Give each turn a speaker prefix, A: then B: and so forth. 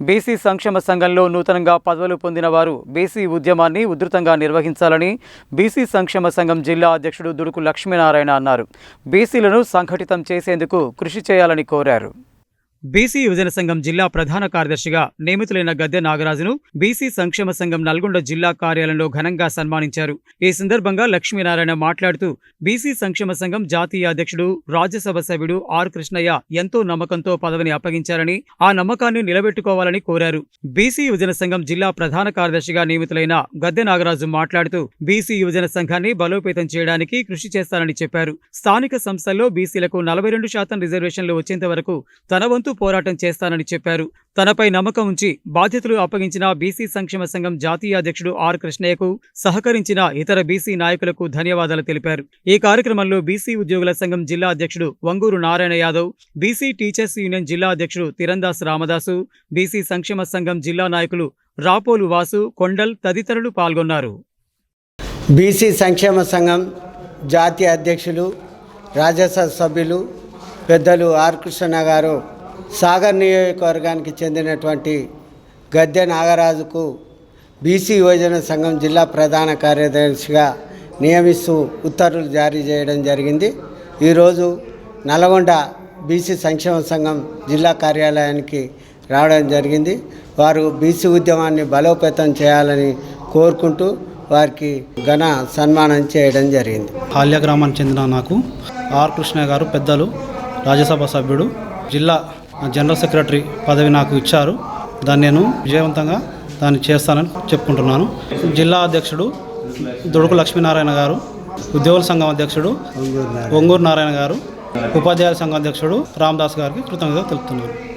A: BC సంక్షేమ సంఘంలో నూతనంగా పదవులు పొందిన వారు బీసీ ఉద్యమాన్ని ఉధృతంగా నిర్వహించాలని బీసీ సంక్షేమ సంఘం జిల్లా అధ్యక్షుడు దుడుకు లక్ష్మీనారాయణ అన్నారు. బీసీలను సంఘటితం చేసేందుకు కృషి చేయాలని కోరారు. బీసీ యువజన సంఘం జిల్లా ప్రధాన కార్యదర్శిగా నియమితులైన గద్దె నాగరాజును బీసీ సంక్షేమ సంఘం నల్గొండ జిల్లా కార్యాలయంలో ఘనంగా సన్మానించారు. ఈ సందర్భంగా లక్ష్మీనారాయణ మాట్లాడుతూ బీసీ సంక్షేమ సంఘం జాతీయ అధ్యక్షుడు రాజ్యసభ సభ్యుడు ఆర్ కృష్ణయ్య ఎంతో నమ్మకంతో పదవిని అప్పగించారని ఆ నమ్మకాన్ని నిలబెట్టుకోవాలని కోరారు. బీసీ యువజన సంఘం జిల్లా ప్రధాన కార్యదర్శిగా నియమితులైన గద్దె నాగరాజు మాట్లాడుతూ బీసీ యువజన సంఘాన్ని బలోపేతం చేయడానికి కృషి చేస్తానని చెప్పారు. స్థానిక సంస్థల్లో బీసీలకు నలభై రెండు శాతం రిజర్వేషన్లు వచ్చేంత వరకు తన వంతు పోరాటం చేస్తానని చెప్పారు. తనపై నమ్మకం ఉంచి బాధ్యతలు అప్పగించిన బీసీ సంక్షేమ సంఘం జాతీయ అధ్యక్షుడు ఆర్ కృష్ణయ్యకు సహకరించిన ఇతర బీసీ నాయకులకు ధన్యవాదాలు తెలిపారు. ఈ కార్యక్రమంలో బీసీ ఉద్యోగుల సంఘం జిల్లా అధ్యక్షుడు Vanguru Narayana Yadav BC teachers union జిల్లా అధ్యక్షుడు తిరందాస్ రామదాసు బీసీ సంక్షేమ సంఘం జిల్లా నాయకులు రాపోలు వాసు కొండల్ తదితరులు పాల్గొన్నారు.
B: బీసీ సంక్షేమ సంఘం జాతీయ అధ్యక్షులు రాజ్యసభ సభ్యులు పెద్దలు ఆర్ కృష్ణ గారు సాగర్ నియోజకవర్గానికి చెందినటువంటి గద్దె నాగరాజుకు బీసీ యువజన సంఘం జిల్లా ప్రధాన కార్యదర్శిగా నియమిస్తూ ఉత్తర్వులు జారీ చేయడం జరిగింది. ఈరోజు నల్గొండ బీసీ సంక్షేమ సంఘం జిల్లా కార్యాలయానికి రావడం జరిగింది. వారు బీసీ ఉద్యమాన్ని బలోపేతం చేయాలని కోరుకుంటూ వారికి ఘన సన్మానం చేయడం జరిగింది.
C: హాల్య గ్రామానికి చెందిన నాకు ఆర్ కృష్ణ గారు పెద్దలు రాజ్యసభ సభ్యుడు జిల్లా జనరల్ సెక్రటరీ పదవి నాకు ఇచ్చారు. దాన్ని నేను విజయవంతంగా దాన్ని చేస్తానని చెప్పుకుంటున్నాను. జిల్లా అధ్యక్షుడు దుడుకు లక్ష్మీనారాయణ గారు ఉద్యోగుల సంఘం అధ్యక్షుడు ఒంగూరు నారాయణ. గారు ఉపాధ్యాయుల సంఘం అధ్యక్షుడు రామదాస్ గారికి కృతజ్ఞత తెలుపుతున్నాను.